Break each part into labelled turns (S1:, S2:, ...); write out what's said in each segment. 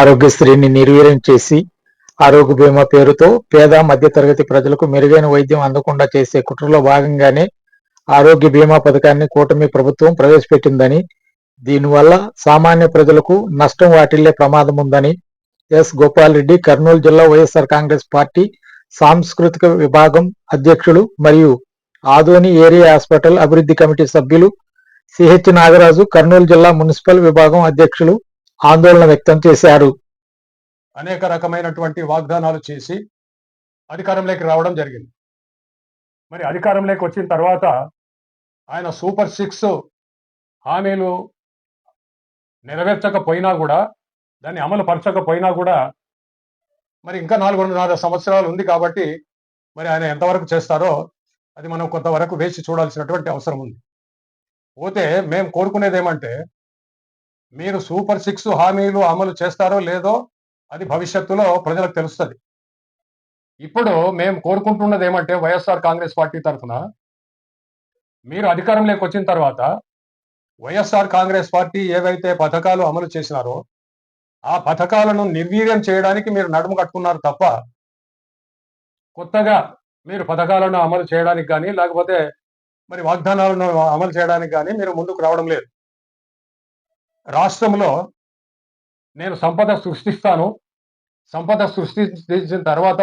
S1: ఆరోగ్యశ్రీని నిర్వీర్యం చేసి ఆరోగ్య బీమా పేరుతో పేద మధ్యతరగతి ప్రజలకు మెరుగైన వైద్యం అందకుండా చేసే కుట్రలో భాగంగానే ఆరోగ్య బీమా పథకాన్ని కూటమి ప్రభుత్వం ప్రవేశపెట్టిందని దీనివల్ల సామాన్య ప్రజలకు నష్టం వాటిల్లే ప్రమాదం ఉందని ఎస్. గోపాల్ రెడ్డి కర్నూలు జిల్లా వైఎస్ఆర్ కాంగ్రెస్ పార్టీ సాంస్కృతిక విభాగం అధ్యక్షులు మరియు ఆదోని ఏరియా హాస్పిటల్ అభివృద్ధి కమిటీ సభ్యులు సిహెచ్ నాగరాజు కర్నూలు జిల్లా మున్సిపల్ విభాగం అధ్యక్షులు ఆందోళన వ్యక్తం చేశారు.
S2: అనేక రకమైనటువంటి వాగ్దానాలు చేసి అధికారంలోకి రావడం జరిగింది. మరి అధికారంలోకి వచ్చిన తర్వాత ఆయన సూపర్ సిక్స్ హామీలు నెరవేర్చకపోయినా కూడా దాన్ని అమలు పరచకపోయినా కూడా మరి ఇంకా నాలుగున్నర సంవత్సరాలు ఉంది కాబట్టి మరి ఆయన ఎంతవరకు చేస్తారో అది మనం కొంతవరకు వేచి చూడాల్సినటువంటి అవసరం ఉంది. పోతే మేము కోరుకునేది ఏమంటే మీరు సూపర్ సిక్స్ హామీలు అమలు చేస్తారో లేదో అది భవిష్యత్తులో ప్రజలకు తెలుస్తుంది. ఇప్పుడు మేము కోరుకుంటున్నది ఏమంటే వైఎస్ఆర్ కాంగ్రెస్ పార్టీ తరఫున మీరు అధికారంలోకి వచ్చిన తర్వాత వైఎస్ఆర్ కాంగ్రెస్ పార్టీ ఏవైతే పథకాలు అమలు చేసినారో ఆ పథకాలను నిర్వీర్యం చేయడానికి మీరు నడుము కట్టుకున్నారు తప్ప కొత్తగా మీరు పథకాలను అమలు చేయడానికి కానీ లేకపోతే మరి వాగ్దానాలను అమలు చేయడానికి కానీ మీరు ముందుకు రావడం లేదు. రాష్ట్రంలో నేను సంపద సృష్టిస్తాను. సంపద సృష్టించిన తర్వాత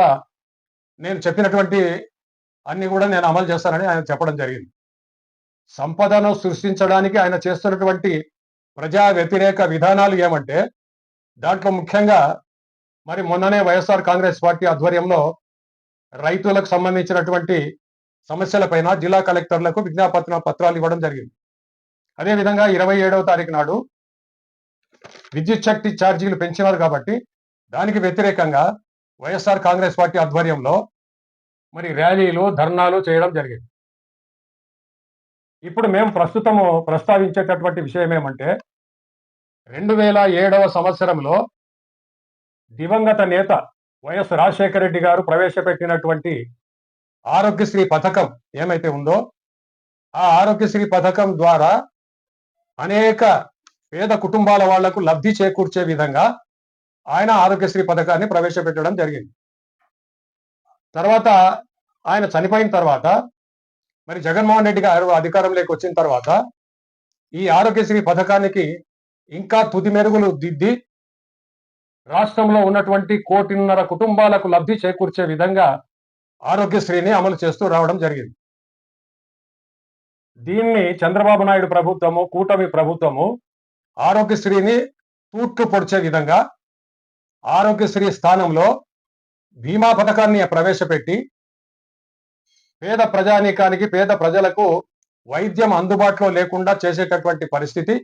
S2: నేను చెప్పినటువంటి అన్ని కూడా నేను అమలు చేస్తానని ఆయన చెప్పడం జరిగింది. సంపదను సృష్టించడానికి ఆయన చేస్తున్నటువంటి ప్రజా వ్యతిరేక విధానాలు ఏమంటే దాంట్లో ముఖ్యంగా మరి మొన్ననే వైఎస్ఆర్ కాంగ్రెస్ పార్టీ ఆధ్వర్యంలో రైతులకు సంబంధించినటువంటి సమస్యలపైన జిల్లా కలెక్టర్లకు విజ్ఞాపన పత్రాలు ఇవ్వడం జరిగింది. అదేవిధంగా ఇరవై ఏడవ తారీఖు నాడు విద్యుత్ శక్తి ఛార్జీలు పెంచినారు కాబట్టి దానికి వ్యతిరేకంగా వైఎస్ఆర్ కాంగ్రెస్ పార్టీ ఆధ్వర్యంలో మరి ర్యాలీలు ధర్నాలు చేయడం జరిగింది. ఇప్పుడు మేము ప్రస్తుతము ప్రస్తావించేటటువంటి విషయం ఏమంటే రెండు వేల ఏడవ సంవత్సరంలో దివంగత నేత వైఎస్ రాజశేఖర రెడ్డి గారు ప్రవేశపెట్టినటువంటి ఆరోగ్యశ్రీ పథకం ఏమైతే ఉందో ఆ ఆరోగ్యశ్రీ పథకం ద్వారా అనేక పేద కుటుంబాల వాళ్ళకు లబ్ధి చేకూర్చే విధంగా ఆయన ఆరోగ్యశ్రీ పథకాన్ని ప్రవేశపెట్టడం జరిగింది. తర్వాత ఆయన చనిపోయిన తర్వాత మరి జగన్మోహన్ రెడ్డి గారు అధికారంలోకి వచ్చిన తర్వాత ఈ ఆరోగ్యశ్రీ పథకానికి ఇంకా తుది మెరుగులు దిద్ది రాష్ట్రంలో ఉన్నటువంటి కోటిన్నర కుటుంబాలకు లబ్ధి చేకూర్చే విధంగా ఆరోగ్యశ్రీని అమలు చేస్తూ రావడం జరిగింది. దీన్ని చంద్రబాబు నాయుడు ప్రభుత్వము కూటమి ప్రభుత్వము ఆరోగ్యశ్రీని తూట్లు పొడిచే విధంగా ఆరోగ్యశ్రీ స్థానంలో బీమా పథకాన్ని ప్రవేశపెట్టి పేద ప్రజానీకానికి పేద ప్రజలకు వైద్యం అందుబాటులో లేకుండా చేసేటటువంటి పరిస్థితి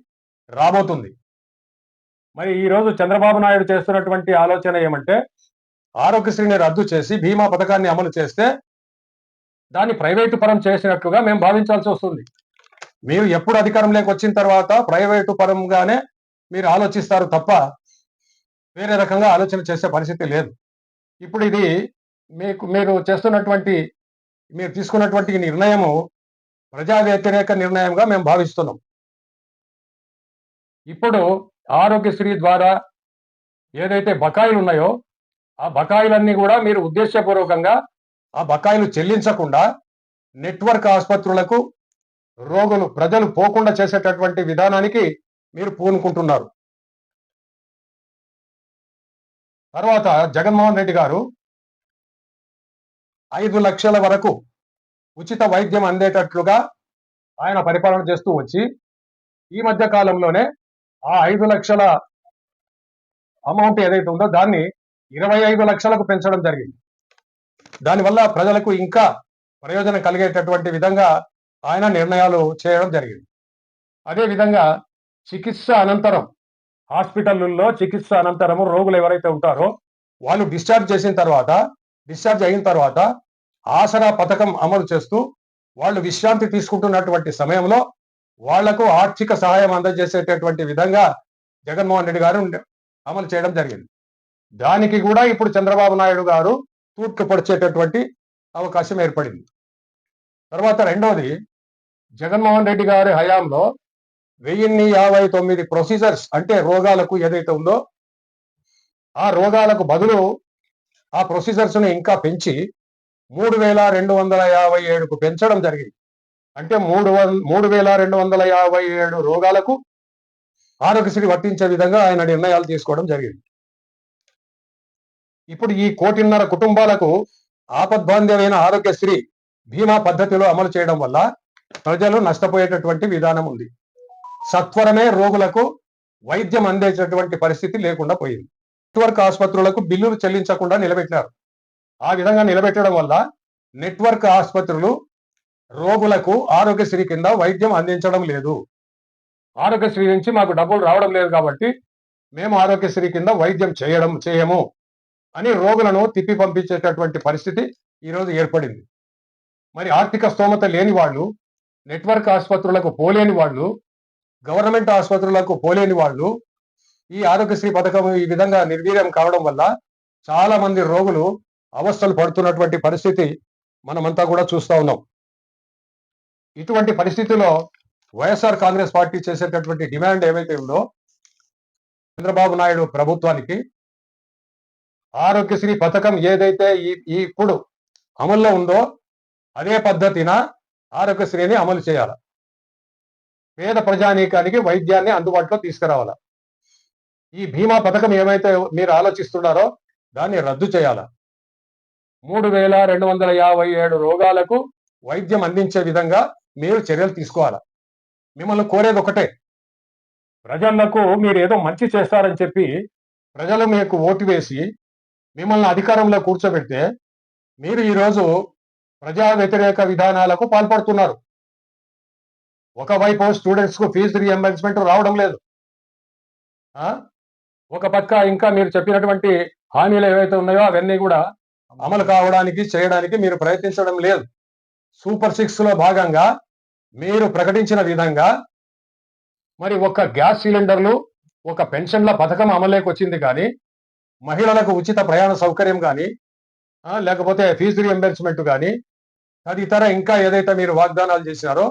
S2: రాబోతుంది. మరి ఈరోజు చంద్రబాబు నాయుడు చేస్తున్నటువంటి ఆలోచన ఏమంటే ఆరోగ్యశ్రీని రద్దు చేసి బీమా పథకాన్ని అమలు చేస్తే దాన్ని ప్రైవేటు పరం చేసినట్లుగా మేము భావించాల్సి వస్తుంది. మీరు ఎప్పుడు అధికారంలోకి వచ్చిన తర్వాత ప్రైవేటు పరంగానే మీరు ఆలోచిస్తారు తప్ప వేరే రకంగా ఆలోచన చేసే పరిస్థితి లేదు. ఇప్పుడు ఇది మీకు మీరు చేస్తున్నటువంటి మీరు తీసుకున్నటువంటి నిర్ణయము ప్రజా వ్యతిరేక నిర్ణయంగా మేము భావిస్తున్నాం. ఇప్పుడు ఆరోగ్యశ్రీ ద్వారా ఏదైతే బకాయిలు ఉన్నాయో ఆ బకాయిలన్నీ కూడా మీరు ఉద్దేశపూర్వకంగా ఆ బకాయిలు చెల్లించకుండా నెట్వర్క్ ఆసుపత్రులకు రోగులు ప్రజలు పోకుండా చేసేటటువంటి విధానానికి మీరు పూనుకుంటున్నారు. తర్వాత జగన్మోహన్ రెడ్డి గారు ఐదు లక్షల వరకు ఉచిత వైద్యం అందేటట్లుగా ఆయన పరిపాలన చేస్తూ వచ్చి ఈ మధ్య కాలంలోనే ఆ ఐదు లక్షల అమౌంట్ ఏదైతే ఉందో దాన్ని ఇరవై ఐదు లక్షలకు పెంచడం జరిగింది. దానివల్ల ప్రజలకు ఇంకా ప్రయోజనం కలిగేటటువంటి విధంగా ఆయన నిర్ణయాలు చేయడం జరిగింది. అదే విధంగా చికిత్స అనంతరం హాస్పిటల్లో చికిత్స అనంతరం రోగులు ఎవరైతే ఉంటారో వాళ్ళు డిశ్చార్జ్ చేసిన తర్వాత డిశ్చార్జ్ అయిన తర్వాత ఆసరా పథకం అమలు చేస్తూ వాళ్ళు విశ్రాంతి తీసుకుంటున్నటువంటి సమయంలో వాళ్ళకు ఆర్థిక సహాయం అందజేసేటటువంటి విధంగా జగన్మోహన్ రెడ్డి గారు అమలు చేయడం జరిగింది. దానికి కూడా ఇప్పుడు చంద్రబాబు నాయుడు గారు తూట్లు పొడిచేటటువంటి అవకాశం ఏర్పడింది. తర్వాత రెండవది జగన్మోహన్ రెడ్డి గారి హయాంలో వెయ్యిన్ని యాభై తొమ్మిది ప్రొసీజర్స్ అంటే రోగాలకు ఏదైతే ఉందో ఆ రోగాలకు బదులు ఆ ప్రొసీజర్స్ను ఇంకా పెంచి మూడు వేల రెండు వందల యాభై ఏడుకు పెంచడం జరిగింది. అంటే మూడు వం మూడు వేల రెండు వందల యాభై ఏడు రోగాలకు ఆరోగ్యశ్రీ వర్తించే విధంగా ఆయన నిర్ణయాలు తీసుకోవడం జరిగింది. ఇప్పుడు ఈ కోటిన్నర కుటుంబాలకు ఆపద్బాంధ్యమైన ఆరోగ్యశ్రీ బీమా పద్ధతిలో అమలు చేయడం వల్ల ప్రజలు నష్టపోయేటటువంటి విధానం ఉంది. సత్వరమే రోగులకు వైద్యం అందేటటువంటి పరిస్థితి లేకుండా పోయింది. నెట్వర్క్ ఆసుపత్రులకు బిల్లులు చెల్లించకుండా నిలబెట్టారు. ఆ విధంగా నిలబెట్టడం వల్ల నెట్వర్క్ ఆసుపత్రులు రోగులకు ఆరోగ్యశ్రీ కింద వైద్యం అందించడం లేదు. ఆరోగ్యశ్రీ నుంచి మాకు డబ్బులు రావడం లేదు కాబట్టి మేము ఆరోగ్యశ్రీ కింద వైద్యం చేయడం చేయము అని రోగులను తిప్పి పంపించేటటువంటి పరిస్థితి ఈరోజు ఏర్పడింది. మరి ఆర్థిక స్తోమత లేని వాళ్ళు నెట్వర్క్ ఆసుపత్రులకు పోలేని వాళ్ళు గవర్నమెంట్ ఆసుపత్రులకు పోలేని వాళ్ళు ఈ ఆరోగ్యశ్రీ పథకం ఈ విధంగా నిర్వీర్యం కావడం వల్ల చాలా మంది రోగులు అవస్థలు పడుతున్నటువంటి పరిస్థితి మనమంతా కూడా చూస్తా ఉన్నాం. ఇటువంటి పరిస్థితిలో వైఎస్ఆర్ కాంగ్రెస్ పార్టీ చేసేటటువంటి డిమాండ్ ఏవైతే ఉందో చంద్రబాబు నాయుడు ప్రభుత్వానికి ఆరోగ్యశ్రీ పథకం ఏదైతే ఈ ఈ ఇప్పుడు అమల్లో ఉందో అదే పద్ధతిన ఆరోగ్యశ్రీని అమలు చేయాలి? పేద ప్రజానీకానికి వైద్యాన్ని అందుబాటులో తీసుకురావాలా? ఈ బీమా పథకం ఏమైతే మీరు ఆలోచిస్తున్నారో దాన్ని రద్దు చేయాలా? మూడు వేల రెండు వందల యాభై ఏడు రోగాలకు వైద్యం అందించే విధంగా మీరు చర్యలు తీసుకోవాలా? మిమ్మల్ని కోరేది ఒకటే. ప్రజలకు మీరు ఏదో మంచి చేస్తారని చెప్పి ప్రజలు మీకు ఓటు వేసి మిమ్మల్ని అధికారంలో కూర్చోబెడితే మీరు ఈరోజు ప్రజా వ్యతిరేక విధానాలకు పాల్పడుతున్నారు. ఒకవైపు స్టూడెంట్స్కు ఫీజు రీఎంబర్స్మెంట్ రావడం లేదు. ఒక పక్క ఇంకా మీరు చెప్పినటువంటి హామీలు ఏవైతే ఉన్నాయో అవన్నీ కూడా అమలు కావడానికి చేయడానికి మీరు ప్రయత్నించడం లేదు. సూపర్ సిక్స్లో భాగంగా మీరు ప్రకటించిన విధంగా మరి ఒక గ్యాస్ సిలిండర్లు ఒక పెన్షన్ల పథకం అమలులోకి వచ్చింది కానీ మహిళలకు ఉచిత ప్రయాణ సౌకర్యం కానీ లేకపోతే ఫీజు రీఎంబర్స్మెంట్ కానీ తదితర ఇంకా ఏదైతే మీరు వాగ్దానాలు చేశారో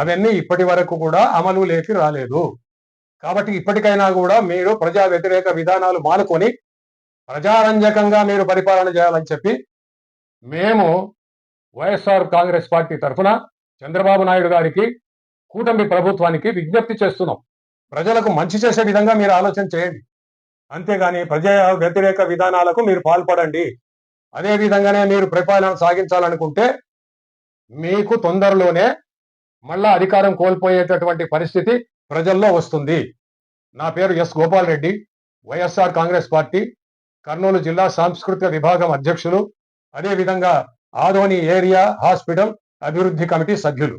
S2: అవన్నీ ఇప్పటి వరకు కూడా అమలు లేకి రాలేదు. కాబట్టి ఇప్పటికైనా కూడా మీరు ప్రజా వ్యతిరేక విధానాలు మానుకొని ప్రజారంజకంగా మీరు పరిపాలన చేయాలని చెప్పి మేము వైఎస్ఆర్ కాంగ్రెస్ పార్టీ తరఫున చంద్రబాబు నాయుడు గారికి కూటమి ప్రభుత్వానికి విజ్ఞప్తి చేస్తున్నాం. ప్రజలకు మంచి చేసే విధంగా మీరు ఆలోచన చేయండి. అంతేగాని ప్రజా వ్యతిరేక విధానాలకు మీరు పాల్పడండి. అదే విధంగానే మీరు పరిపాలన సాగించాలనుకుంటే మీకు తొందరలోనే మళ్ళా అధికారం కోల్పోయేటటువంటి పరిస్థితి ప్రజల్లో వస్తుంది. నా పేరు S Gopal Reddy YSR Congress party Kurnool జిల్లా సాంస్కృతిక విభాగం అధ్యక్షులు అదేవిధంగా ఆదోని ఏరియా హాస్పిటల్ అభివృద్ధి కమిటీ సభ్యులు.